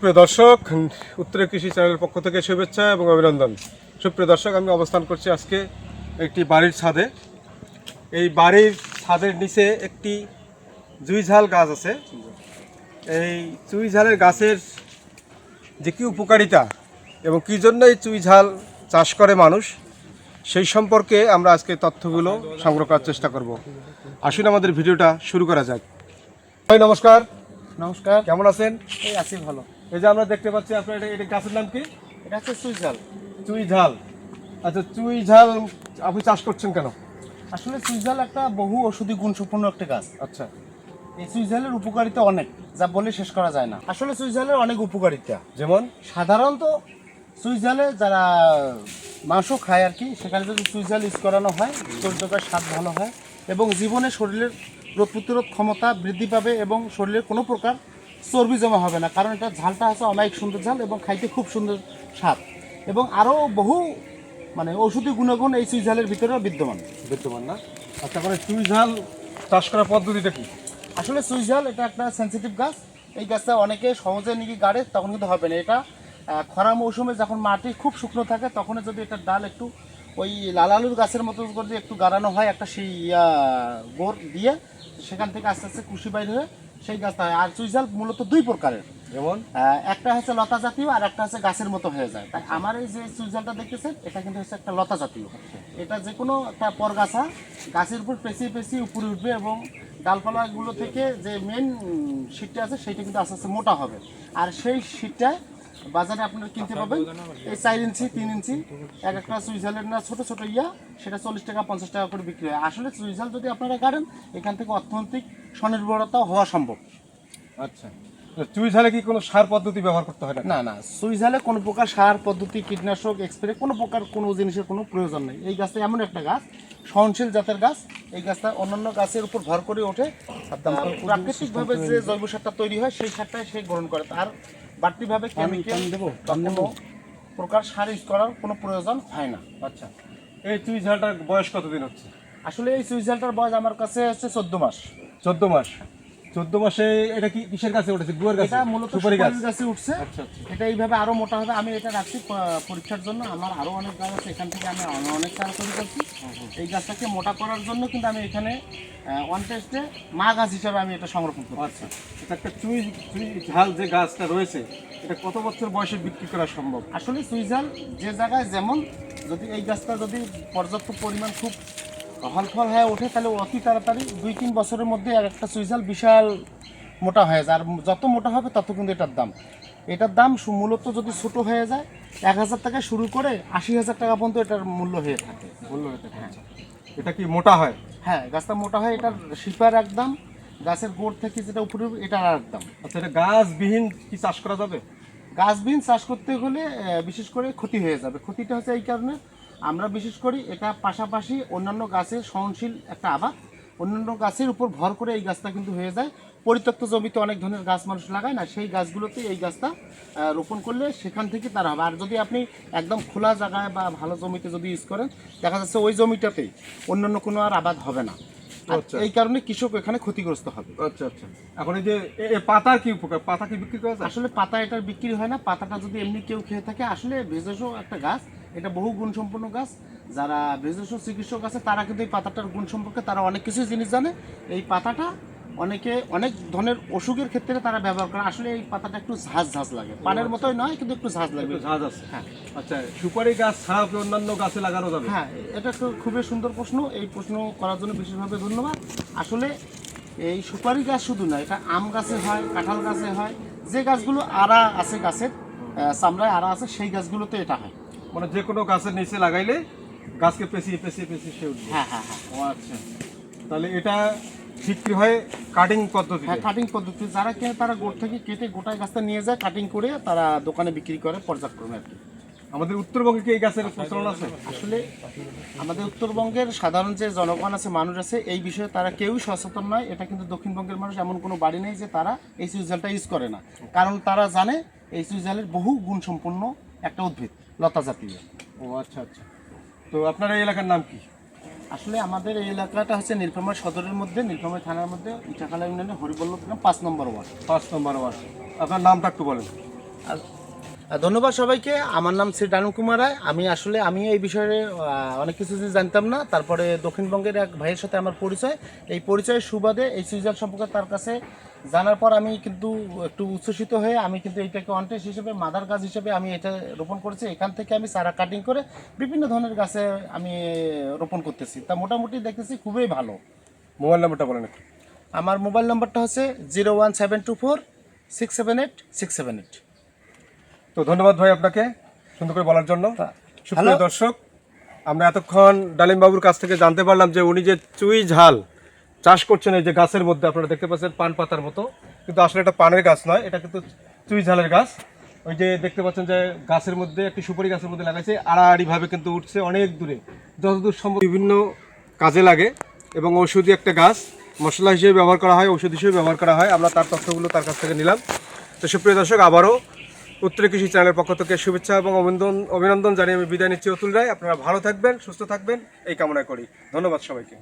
প্রিয় দর্শক উত্তরে কৃষি চ্যানেলের পক্ষ থেকে শুভেচ্ছা এবং অভিনন্দন। সুপ্রিয় দর্শক আমি অবস্থান করছি আজকে একটি বাড়ির ছাদে। এই বাড়ির ছাদের নিচে একটি জুইঝাল গাছ আছে। এই চুইঝালের গাছের যে কী উপকারিতা এবং কী জন্য এই চুইঝাল চাষ করে মানুষ সেই সম্পর্কে আমরা আজকে তথ্যগুলো সংগ্রহ করার চেষ্টা করব। আসুন আমাদের ভিডিওটা শুরু করা যাক। ভাই নমস্কার। নমস্কার। কেমন আছেন? এই আছি ভালো। এই যে আমরা দেখতে পাচ্ছি আপনার এটা এটা গাছের নাম কি? এটা হচ্ছে সুইজাল চুই ঝাল। আচ্ছা চুই ঝাল আপনি চাষ করছেন কেন? আসলে সুইজাল একটা বহু ওষুধি গুণসম্পন্ন একটা গাছ। আচ্ছা। এই সুইজালের উপকারিতা অনেক যা বলে শেষ করা যায় না। আসলে সুইজালের অনেক উপকারিতা। যেমন? সাধারণত সুইজালে যারা মাংস খায় আর কি সেখানে যদি সুইজাল ইউজ করানো হয় শরীরটার স্বাদ ভালো হয় এবং জীবনে শরীরের রোগ প্রতিরোধ ক্ষমতা বৃদ্ধি পাবে এবং শরীরের কোনো প্রকার চর্বি জমা হবে না কারণ এটা ঝালটা আছে অনেক সুন্দর ঝাল এবং খাইতে খুব সুন্দর স্বাদ। এবং আরও বহু মানে ঔষধি গুণগুণ এই চুই ঝালের ভিতরে বিদ্যমান। বিদ্যমান না? আচ্ছা করে চুই ঝাল চাষ করার পদ্ধতিটা কি? আসলে চুই ঝাল এটা একটা সেন্সিটিভ গাছ। এই গাছটা অনেকে সহজে নিয়ে গাড়ে তখন কিন্তু হবে না। এটা খরা মৌসুমে যখন মাটি খুব শুকনো থাকে তখন যদি এটা ডাল একটু ওই লাল আলুর গাছের মতো করে একটু গাড়ানো হয় একটা সেই গোর দিয়ে সেখান থেকে আস্তে আস্তে কুশি বাইর হয়ে সেই গাছটা। হয় আর সুইজাল মূলত দুই প্রকারের। যেমন? একটা হচ্ছে লতা জাতীয় আর একটা হচ্ছে গাছের মতো হয়ে যায়। তাই আমার এই যে সুইজালটা দেখতেছেন এটা কিন্তু হচ্ছে একটা লতা জাতীয়। এটা যে কোনো একটা পরগাছা গাছের উপর পেঁচিয়ে পেঁচিয়ে উপরে উঠবে এবং ডালপালাগুলো থেকে যে মেন শীতটা আছে সেইটা কিন্তু আস্তে আস্তে মোটা হবে। আর সেই শীটটা বাজারে আপনারা কিনতে পাবেন। এই চার ইঞ্চি তিন ইঞ্চি এক একটা সুইজালের না ছোট ছোট ইয়া সেটা চল্লিশ টাকা পঞ্চাশ টাকা করে বিক্রি হয়। আসলে সুইজাল যদি আপনারা কাটেন এখান থেকে অর্থনৈতিক স্বনির্ভরতা হওয়া সম্ভব। আচ্ছা। চুই ঝালে কি কোনো সার পদ্ধতি ব্যবহার করতে হয় না? না না সুইজালে কোনো প্রকার সার পদ্ধতি কীটনাশক স্প্রে কোনো প্রকার কোনো জিনিসের কোনো প্রয়োজন নেই। এই গাছটা এমন একটা গাছ সহনশীল জাতের গাছ এই গাছটা অন্যান্য গাছের উপর ভর করে ওঠে। প্রাকৃতিকভাবে যে জৈব সারটা তৈরি হয় সেই সারটাই সে গ্রহণ করে। তার বাড়তিভাবে কেমিক্যাল দেবো? কোনো প্রকার সার ইউজ করার কোনো প্রয়োজন হয় না। আচ্ছা এই চুই ঝালটার বয়স কতদিন হচ্ছে? আসলে এই সুইজালটার বয়স আমার কাছে হচ্ছে চোদ্দ মাস। চোদ্দ মাস? চোদ্দ মাসে এটা কি কিসের গাছে উঠেছে? গুয়ার গাছে? এটা মূলত সুপারি গাছ। উঠছে। আচ্ছা আচ্ছা। এটা এইভাবে আরও মোটা হবে। আমি এটা রাখছি পরীক্ষার জন্য। আমার আরও অনেক গাছ আছে। এখান থেকে আমি অনে- অনেক চারা তৈরি করছি। এই গাছটাকে মোটা করার জন্য কিন্তু আমি এখানে ওয়ান টেস্টে মা গাছ হিসাবে আমি এটা সংরক্ষণ করছি। আচ্ছা। এটা একটা চুই চুই ঝাল যে গাছটা রয়েছে এটা কত বছর বয়সে বিক্রি করা সম্ভব? আসলে সুইজাল যে জায়গায় যেমন যদি এই গাছটা যদি পর্যাপ্ত পরিমাণ খুব হল ফল হয়ে ওঠে তাহলে অতি তাড়াতাড়ি দুই তিন বছরের মধ্যে আর একটা সুইজাল বিশাল মোটা হয়ে যায়। আর যত মোটা হবে তত কিন্তু এটার দাম। এটার দাম মূলত যদি ছোট হয়ে যায় এক হাজার টাকা শুরু করে আশি হাজার টাকা পর্যন্ত এটার মূল্য হয়ে থাকে। বলল এটা আচ্ছা। এটা কি মোটা হয়? হ্যাঁ গাছটা মোটা হয় এটার শিপার একদম গাছের গোড় থেকে যেটা উপরে এটার আর একদম আচ্ছা এটা গাছবিহীন কি চাষ করা যাবে? গাছবিন চাষ করতে হলে বিশেষ করে ক্ষতি হয়ে যাবে। ক্ষতিটা হচ্ছে এই কারণে আমরা বিশেষ করি এটা পাশাপাশি অন্যান্য গাছের সহনশীল একটা আবাদ। অন্যান্য গাছের উপর ভর করে এই গাছটা কিন্তু হয়ে যায়। পরিত্যক্ত জমিতে অনেক ধরনের গাছ মানুষ লাগায় না সেই গাছগুলোতে এই গাছটা রোপণ করলে সেখান থেকে তার হবে। আর যদি আপনি একদম খোলা জায়গায় বা ভালো জমিতে যদি ইউজ করেন দেখা যাচ্ছে ওই জমিটাতেই অন্যান্য কোনো আর আবাদ হবে না। আচ্ছা। এই কারণে কৃষক এখানে ক্ষতিগ্রস্ত হবে। আচ্ছা আচ্ছা। এখন এই যে পাতার কি উপকার? পাতা কি বিক্রি করা আসলে পাতা এটার বিক্রি হয় না। পাতাটা যদি এমনি কেউ খেয়ে থাকে আসলে ভেষজ একটা গাছ এটা বহু গুণসম্পন্ন গাছ। যারা ভেষজ চিকিৎসক আছে তারা কিন্তু এই পাতাটার গুণ সম্পর্কে তারা অনেক কিছু জিনিস জানে। এই পাতাটা অনেকে অনেক ধরনের অসুখের ক্ষেত্রে তারা ব্যবহার করে। আসলে এই পাতাটা একটু ঝাঁঝ ঝাঁঝ লাগে। পানের মতোই নয় কিন্তু একটু ঝাঁঝ লাগে। ঝাঁজ আছে। হ্যাঁ। আচ্ছা সুপারি গাছ ছাড়াও কি অন্যান্য গাছে লাগানো যাবে? হ্যাঁ এটা একটা খুবই সুন্দর প্রশ্ন। এই প্রশ্ন করার জন্য বিশেষভাবে ধন্যবাদ। আসলে এই সুপারি গাছ শুধু না এটা আম গাছে হয় কাঁঠাল গাছে হয় যে গাছগুলো আড়া আছে গাছের চামড়ায় আড়া আছে সেই গাছগুলোতে এটা হয়। মানে যে কোনো গাছের নিচে লাগাইলে গাছকে পেঁচিয়ে পেঁচিয়ে পেঁচিয়ে সে উঠবে। হ্যাঁ হ্যাঁ হ্যাঁ। ও আচ্ছা। তাহলে এটা বিক্রি হয় কাটিং পদ্ধতি হ্যাঁ কাটিং পদ্ধতি যারা কেনে তারা গোট থেকে কেটে গোটায় গাছটা নিয়ে যায় কাটিং করে তারা দোকানে বিক্রি করে পর্যায়ক্রমে আর কি। আমাদের উত্তরবঙ্গে কি এই গাছের প্রচলন আছে? আসলে আমাদের উত্তরবঙ্গের সাধারণ যে জনগণ আছে মানুষ আছে এই বিষয়ে তারা কেউই সচেতন নয়। এটা কিন্তু দক্ষিণবঙ্গের মানুষ এমন কোনো বাড়ি নেই যে তারা এই সুইজালটা ইউজ করে না। কারণ তারা জানে এই সুইজালের বহু গুণসম্পন্ন একটা উদ্ভিদ। লতা জাতীয়। ও আচ্ছা আচ্ছা। তো আপনার এই এলাকার নাম কি? আসলে আমাদের এই এলাকাটা হচ্ছে নীলফামারী সদরের মধ্যে নীলফামারী থানার মধ্যে ইটাখালা ইউনিয়নে হরিবল্লভ গ্রাম পাঁচ নম্বর ওয়ার্ড। পাঁচ নম্বর ওয়ার্ড। আপনার নামটা একটু বলেন। আর ধন্যবাদ সবাইকে। আমার নাম শ্রী ডানু কুমার রায়। আমি আসলে আমি এই বিষয়ে অনেক কিছু জানতাম না তারপরে দক্ষিণবঙ্গের এক ভাইয়ের সাথে আমার পরিচয়। এই পরিচয়ের সুবাদে এই সুইজার সম্পর্কে তার কাছে জানার পর আমি কিন্তু একটু উচ্ছ্বসিত হয়ে আমি কিন্তু এইটাকে অন্টেস হিসেবে মাদার গাছ হিসেবে আমি এটা রোপণ করেছি। এখান থেকে আমি সারা কাটিং করে বিভিন্ন ধরনের গাছে আমি রোপণ করতেছি। তা মোটামুটি দেখতেছি খুবই ভালো। মোবাইল নাম্বারটা বলেন আমার মোবাইল নাম্বারটা হচ্ছে zero one seven two four six seven eight six seven eight. তো ধন্যবাদ ভাই আপনাকে সুন্দর করে বলার জন্য। সুপ্রিয়। দর্শক আমরা এতক্ষণ ডালিমবাবুর কাছ থেকে জানতে পারলাম যে উনি যে চুই ঝাল চাষ করছেন এই যে গাছের মধ্যে, আপনারা দেখতে পাচ্ছেন পান পাতার মতো। কিন্তু আসলে এটা পানের গাছ নয়, এটা কিন্তু চুই ঝালের গাছ। ওই যে দেখতে পাচ্ছেন যে গাছের মধ্যে, একটি সুপারি গাছের মধ্যে লাগাইছে, আড়াআড়িভাবে কিন্তু উঠছে অনেক দূরে। যতদূর সম্ভব বিভিন্ন কাজে লাগে এবং ঔষধি একটা গাছ। মশলা হিসেবে ব্যবহার করা হয় ওষুধ হিসেবে ব্যবহার করা হয়। আমরা তার তথ্যগুলো তার কাছ থেকে নিলাম। তো সুপ্রিয় দর্শক, আবারও উত্তর কৃষি চ্যানেলের পক্ষ থেকে শুভেচ্ছা এবং অভিনন্দন অভিনন্দন জানিয়ে আমি বিদায় নিচ্ছি অতুল রায়। আপনারা ভালো থাকবেন, সুস্থ থাকবেন, এই কামনা করি। ধন্যবাদ সবাইকে।